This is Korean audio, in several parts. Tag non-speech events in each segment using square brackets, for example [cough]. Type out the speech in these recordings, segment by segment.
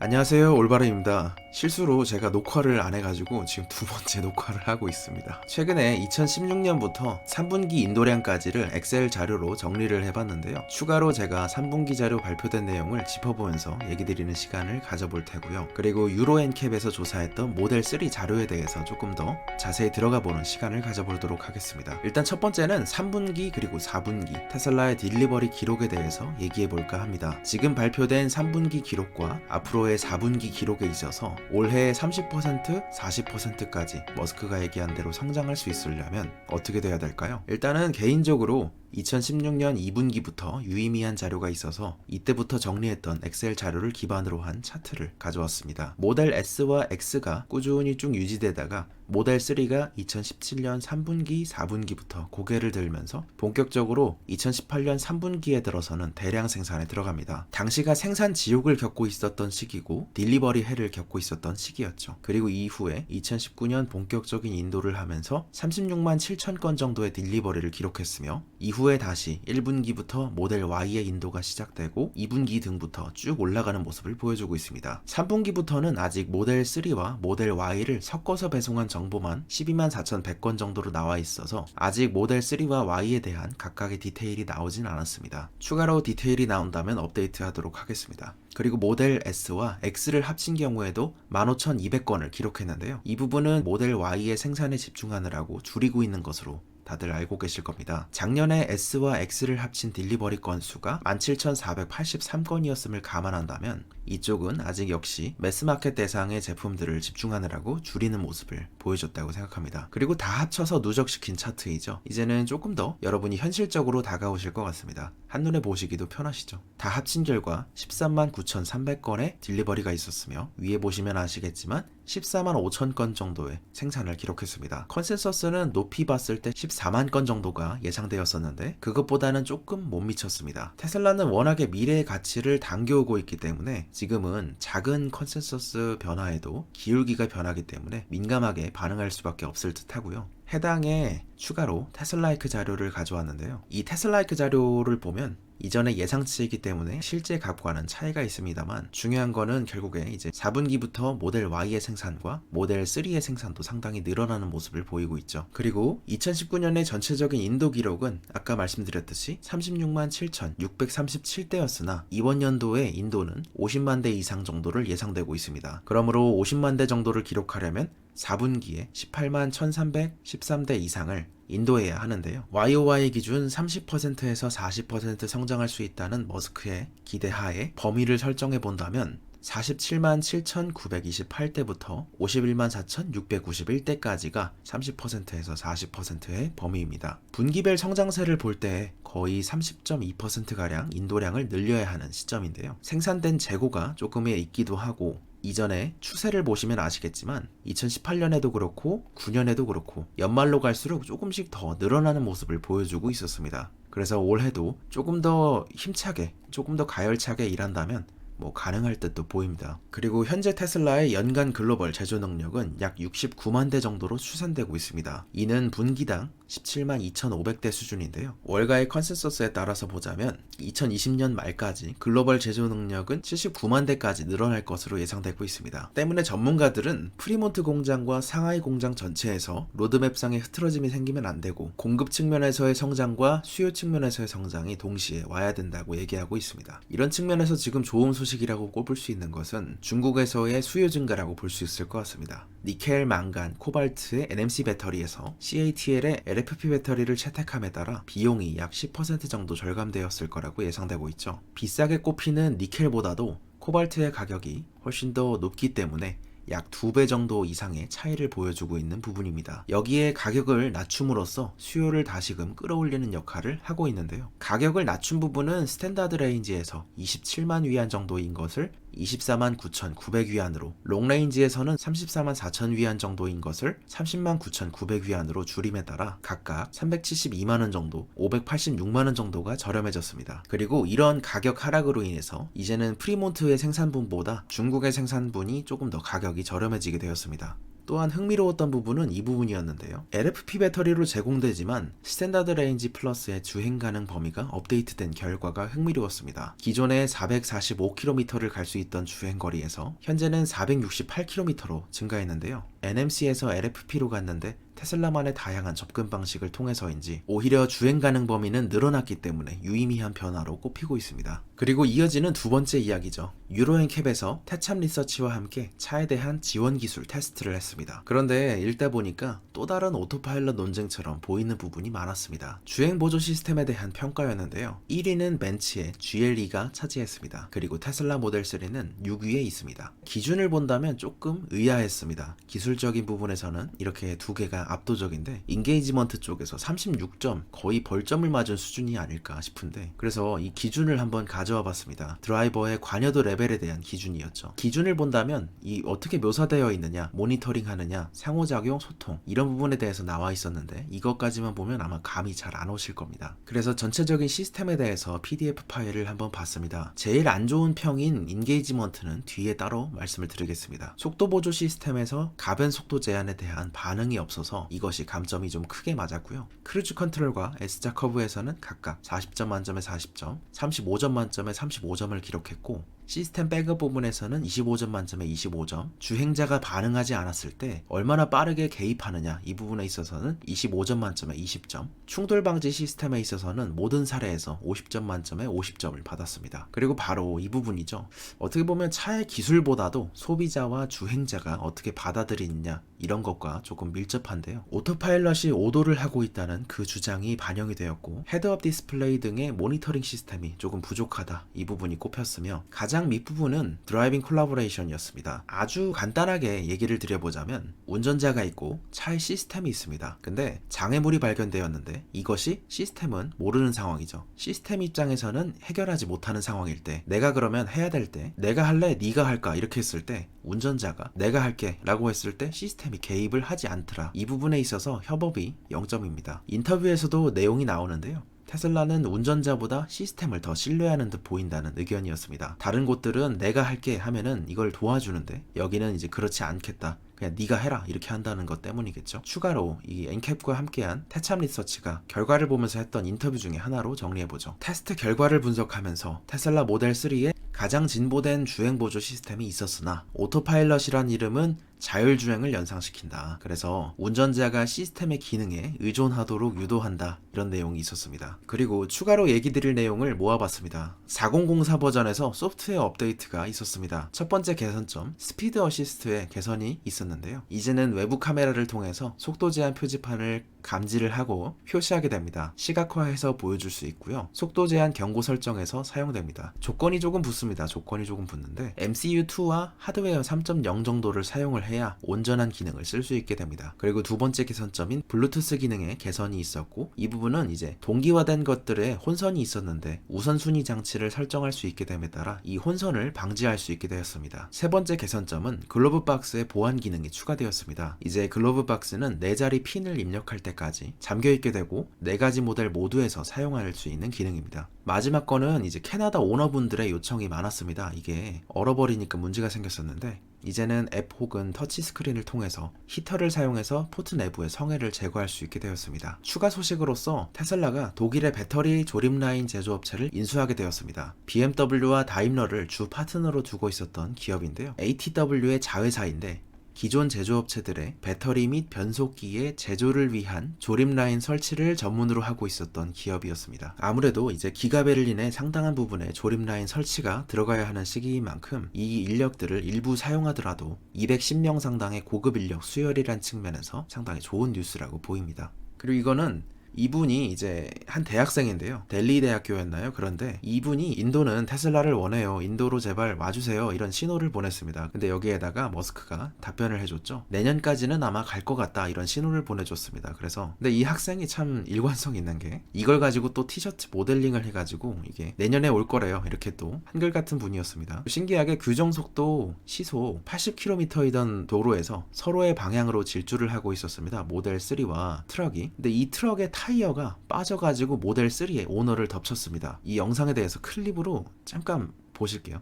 안녕하세요 올바름입니다. 실수로 제가 녹화를 안 해가지고 지금 두 번째 [laughs] 녹화를 하고 있습니다. 최근에 2016년부터 3분기 인도량까지를 엑셀 자료로 정리를 해봤는데요. 추가로 제가 3분기 자료 발표된 내용을 짚어보면서 얘기 드리는 시간을 가져볼 테고요. 그리고 유로엔캡에서 조사했던 모델 3 자료에 대해서 조금 더 자세히 들어가 보는 시간을 가져보도록 하겠습니다. 일단 첫 번째는 3분기 그리고 4분기 테슬라의 딜리버리 기록에 대해서 얘기해 볼까 합니다. 지금 발표된 3분기 기록과 앞으로 의 4분기 기록에 있어서 올해 30% 40%까지 머스크가 얘기한 대로 성장할 수 있으려면 어떻게 돼야 될까요? 일단은 개인적으로 2016년 2분기부터 유의미한 자료가 있어서 이때부터 정리했던 엑셀 자료를 기반으로 한 차트를 가져왔습니다. 모델 S와 X가 꾸준히 쭉 유지되다가 모델 3가 2017년 3분기, 4분기부터 고개를 들면서 본격적으로 2018년 3분기에 들어서는 대량 생산에 들어갑니다. 당시가 생산 지옥을 겪고 있었던 시기고 딜리버리 해를 겪고 있었던 시기였죠. 그리고 이후에 2019년 본격적인 인도를 하면서 36만 7천 건 정도의 딜리버리를 기록했으며 이후 에 다시 1분기부터 모델 Y의 인도가 시작되고 2분기 등부터 쭉 올라가는 모습을 보여주고 있습니다. 3분기부터는 아직 모델 3와 모델 Y를 섞어서 배송한 정보만 12만 4,100건 정도로 나와 있어서 아직 모델 3와 Y에 대한 각각의 디테일이 나오진 않았습니다. 추가로 디테일이 나온다면 업데이트 하도록 하겠습니다. 그리고 모델 S와 X를 합친 경우에도 15,200건을 기록했는데요. 이 부분은 모델 Y의 생산에 집중하느라고 줄이고 있는 것으로 다들 알고 계실 겁니다. 작년에 S와 X를 합친 딜리버리 건수가 17,483건이었음을 감안한다면 이쪽은 아직 역시 매스마켓 대상의 제품들을 집중하느라고 줄이는 모습을 보여줬다고 생각합니다. 그리고 다 합쳐서 누적시킨 차트이죠. 이제는 조금 더 여러분이 현실적으로 다가오실 것 같습니다. 한눈에 보시기도 편하시죠. 다 합친 결과 13만 9,300건의 딜리버리가 있었으며 위에 보시면 아시겠지만 14만 5천 건 정도의 생산을 기록했습니다. 컨센서스는 높이 봤을 때 14만 건 정도가 예상되었었는데 그것보다는 조금 못 미쳤습니다. 테슬라는 워낙에 미래의 가치를 당겨오고 있기 때문에 지금은 작은 컨센서스 변화에도 기울기가 변하기 때문에 민감하게 반응할 수밖에 없을 듯 하고요. 해당에 추가로 테슬라이크 자료를 가져왔는데요. 이 테슬라이크 자료를 보면 이전의 예상치이기 때문에 실제 값과는 차이가 있습니다만 중요한 거는 결국에 이제 4분기부터 모델 Y의 생산과 모델 3의 생산도 상당히 늘어나는 모습을 보이고 있죠. 그리고 2019년의 전체적인 인도 기록은 아까 말씀드렸듯이 36만 7,637대였으나 이번 연도에 인도는 50만 대 이상 정도를 예상되고 있습니다. 그러므로 50만 대 정도를 기록하려면 4분기에 18만 1313대 이상을 인도해야 하는데요. YOY 기준 30%에서 40% 성장할 수 있다는 머스크의 기대하에 범위를 설정해 본다면 47만 7,928대부터 51만 4,691대까지가 30%에서 40%의 범위입니다. 분기별 성장세를 볼 때 거의 30.2%가량 인도량을 늘려야 하는 시점인데요. 생산된 재고가 조금의 있기도 하고 이전에 추세를 보시면 아시겠지만 2018년에도 그렇고 9년에도 그렇고 연말로 갈수록 조금씩 더 늘어나는 모습을 보여주고 있었습니다. 그래서 올해도 조금 더 힘차게, 조금 더 가열차게 일한다면 뭐 가능할 듯도 보입니다. 그리고 현재 테슬라의 연간 글로벌 제조 능력은 약 69만 대 정도로 추산되고 있습니다. 이는 분기당 17만 2,500대 수준인데요. 월가의 컨센서스에 따라서 보자면 2020년 말까지 글로벌 제조 능력은 79만 대까지 늘어날 것으로 예상되고 있습니다. 때문에 전문가들은 프리몬트 공장과 상하이 공장 전체에서 로드맵상의 흐트러짐이 생기면 안 되고 공급 측면에서의 성장과 수요 측면에서의 성장이 동시에 와야 된다고 얘기하고 있습니다. 이런 측면에서 지금 좋은 소식이라고 꼽을 수 있는 것은 중국에서의 수요 증가라고 볼 수 있을 것 같습니다. 니켈, 망간, 코발트의 NMC 배터리에서 CATL의 LFP 배터리를 채택함에 따라 비용이 약 10% 정도 절감되었을 거라고 예상되고 있죠. 비싸게 꼽히는 니켈보다도 코발트의 가격이 훨씬 더 높기 때문에 약두배 정도 이상의 차이를 보여주고 있는 부분입니다. 여기에 가격을 낮춤으로써 수요를 다시금 끌어올리는 역할을 하고 있는데요. 가격을 낮춘 부분은 스탠다드 레인지에서 27만 위안 정도인 것을 24만 9,900위안으로 롱레인지에서는 34만 4천 위안 정도인 것을 30만 9,900위안으로 줄임에 따라 각각 372만 원 정도, 586만 원 정도가 저렴해졌습니다. 그리고 이런 가격 하락으로 인해서 이제는 프리몬트의 생산분보다 중국의 생산분이 조금 더 가격이 저렴해지게 되었습니다. 또한 흥미로웠던 부분은 이 부분이었는데요. LFP 배터리로 제공되지만 스탠다드 레인지 플러스의 주행 가능 범위가 업데이트된 결과가 흥미로웠습니다. 기존에 445km를 갈 수 있던 주행 거리에서 현재는 468km로 증가했는데요. NMC에서 LFP로 갔는데 테슬라만의 다양한 접근 방식을 통해서인지 오히려 주행 가능 범위는 늘어났기 때문에 유의미한 변화로 꼽히고 있습니다. 그리고 이어지는 두 번째 이야기죠. 유로앤캡에서 태참 리서치와 함께 차에 대한 지원 기술 테스트를 했습니다. 그런데 읽다 보니까 또 다른 오토파일럿 논쟁처럼 보이는 부분이 많았습니다. 주행 보조 시스템에 대한 평가였는데요. 1위는 벤츠의 GLE가 차지했습니다. 그리고 테슬라 모델 3는 6위에 있습니다. 기준을 본다면 조금 의아했습니다. 기술적인 부분에서는 이렇게 두 개가 압도적인데 인게이지먼트 쪽에서 36점 거의 벌점을 맞은 수준이 아닐까 싶은데 그래서 이 기준을 한번 가져와 봤습니다. 드라이버의 관여도 레벨에 대한 기준이었죠. 기준을 본다면 이 어떻게 묘사되어 있느냐, 모니터링 하느냐, 상호작용, 소통 이런 부분에 대해서 나와 있었는데 이것까지만 보면 아마 감이 잘 안 오실 겁니다. 그래서 전체적인 시스템에 대해서 PDF 파일을 한번 봤습니다. 제일 안 좋은 평인 인게이지먼트는 뒤에 따로 말씀을 드리겠습니다. 속도 보조 시스템에서 가변 속도 제한에 대한 반응이 없어서 이것이 감점이 좀 크게 맞았고요. 크루즈 컨트롤과 S자 커브에서는 각각 40점 만점에 40점, 35점 만점에 35점을 기록했고 시스템 백업 부분에서는 25점 만점에 25점, 주행자가 반응하지 않았을 때 얼마나 빠르게 개입하느냐 이 부분에 있어서는 25점 만점에 20점, 충돌 방지 시스템에 있어서는 모든 사례에서 50점 만점에 50점을 받았습니다. 그리고 바로 이 부분이죠. 어떻게 보면 차의 기술보다도 소비자와 주행자가 어떻게 받아들이느냐 이런 것과 조금 밀접한데요. 오토파일럿이 오도를 하고 있다는 그 주장이 반영이 되었고 헤드업 디스플레이 등의 모니터링 시스템이 조금 부족하다 이 부분이 꼽혔으며 가장 밑부분은 드라이빙 콜라보레이션이었습니다. 아주 간단하게 얘기를 드려보자면 운전자가 있고 차에 시스템이 있습니다. 근데 장애물이 발견되었는데 이것이 시스템은 모르는 상황이죠. 시스템 입장에서는 해결하지 못하는 상황일 때 내가 그러면 해야 될 때 내가 할래 네가 할까 이렇게 했을 때 운전자가 내가 할게 라고 했을 때 시스템이 개입을 하지 않더라. 이 부분에 있어서 협업이 0점입니다. 인터뷰에서도 내용이 나오는데요. 테슬라는 운전자보다 시스템을 더 신뢰하는 듯 보인다는 의견이었습니다. 다른 곳들은 내가 할게 하면은 이걸 도와주는데 여기는 이제 그렇지 않겠다. 그냥 네가 해라 이렇게 한다는 것 때문이겠죠. 추가로 이 엔캡과 함께한 태참 리서치가 결과를 보면서 했던 인터뷰 중에 하나로 정리해보죠. 테스트 결과를 분석하면서 테슬라 모델 3에 가장 진보된 주행 보조 시스템이 있었으나 오토파일럿이란 이름은 자율주행을 연상시킨다. 그래서 운전자가 시스템의 기능에 의존하도록 유도한다. 이런 내용이 있었습니다. 그리고 추가로 얘기 드릴 내용을 모아봤습니다. 4004 버전에서 소프트웨어 업데이트가 있었습니다. 첫 번째 개선점, 스피드 어시스트의 개선이 있었는데 요. 이제는 외부 카메라를 통해서 속도 제한 표지판을 감지를 하고 표시하게 됩니다. 시각화해서 보여줄 수 있고요. 속도 제한 경고 설정에서 사용됩니다. 조건이 조금 붙습니다. 조건이 조금 붙는데 MCU2와 하드웨어 3.0 정도를 사용을 해야 온전한 기능을 쓸 수 있게 됩니다. 그리고 두 번째 개선점인 블루투스 기능에 개선이 있었고 이 부분은 이제 동기화된 것들에 혼선이 있었는데 우선순위 장치를 설정할 수 있게 됨에 따라 이 혼선을 방지할 수 있게 되었습니다. 세 번째 개선점은 글로브 박스의 보안 기능이 추가되었습니다. 이제 글로브 박스는 네 자리 핀을 입력할 때 까지 잠겨 있게 되고 네 가지 모델 모두에서 사용할 수 있는 기능입니다. 마지막 거는 이제 캐나다 오너분들의 요청이 많았습니다. 이게 얼어버리니까 문제가 생겼었는데 이제는 앱 혹은 터치 스크린을 통해서 히터를 사용해서 포트 내부의 성해를 제거할 수 있게 되었습니다. 추가 소식으로서 테슬라가 독일의 배터리 조립 라인 제조업체를 인수하게 되었습니다. BMW와 다임러를 주 파트너로 두고 있었던 기업인데요. ATW의 자회사인데 기존 제조업체들의 배터리 및 변속기의 제조를 위한 조립 라인 설치를 전문으로 하고 있었던 기업이었습니다. 아무래도 이제 기가 베를린의 상당한 부분에 조립 라인 설치가 들어가야 하는 시기인 만큼 이 인력들을 일부 사용하더라도 210명 상당의 고급 인력 수혈이란 측면에서 상당히 좋은 뉴스라고 보입니다. 그리고 이거는 이분이 이제 한 대학생인데요. 델리 대학교였나요? 그런데 이분이 인도는 테슬라를 원해요. 인도로 제발 와주세요. 이런 신호를 보냈습니다. 근데 여기에다가 머스크가 답변을 해줬죠. 내년까지는 아마 갈 것 같다. 이런 신호를 보내줬습니다. 그래서 근데 이 학생이 참 일관성 있는 게 이걸 가지고 또 티셔츠 모델링을 해가지고 이게 내년에 올 거래요. 이렇게 또 한글 같은 분이었습니다. 신기하게 규정 속도 시속 80km이던 도로에서 서로의 방향으로 질주를 하고 있었습니다. 모델 3와 트럭이. 근데 이 트럭의 타이어가 빠져가지고 모델 3의 오너를 덮쳤습니다. 이 영상에 대해서 클립으로 잠깐 보실게요.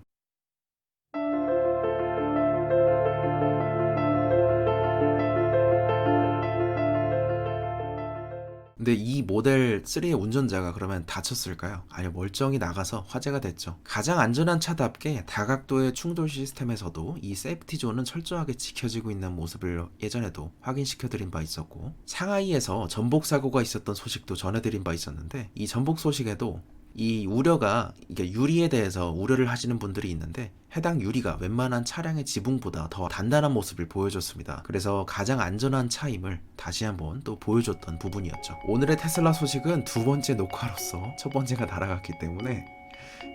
근데 이 모델 3의 운전자가 그러면 다쳤을까요? 아니요, 멀쩡히 나가서 화제가 됐죠. 가장 안전한 차답게 다각도의 충돌 시스템에서도 이 세이프티 존은 철저하게 지켜지고 있는 모습을 예전에도 확인시켜드린 바 있었고, 상하이에서 전복 사고가 있었던 소식도 전해드린 바 있었는데, 이 전복 소식에도 이 우려가 이게 유리에 대해서 우려를 하시는 분들이 있는데 해당 유리가 웬만한 차량의 지붕보다 더 단단한 모습을 보여줬습니다. 그래서 가장 안전한 차임을 다시 한번 또 보여줬던 부분이었죠. 오늘의 테슬라 소식은 두 번째 녹화로서 첫 번째가 날아갔기 때문에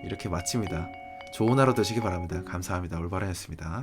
이렇게 마칩니다. 좋은 하루 되시기 바랍니다. 감사합니다. 올바른 했습니다.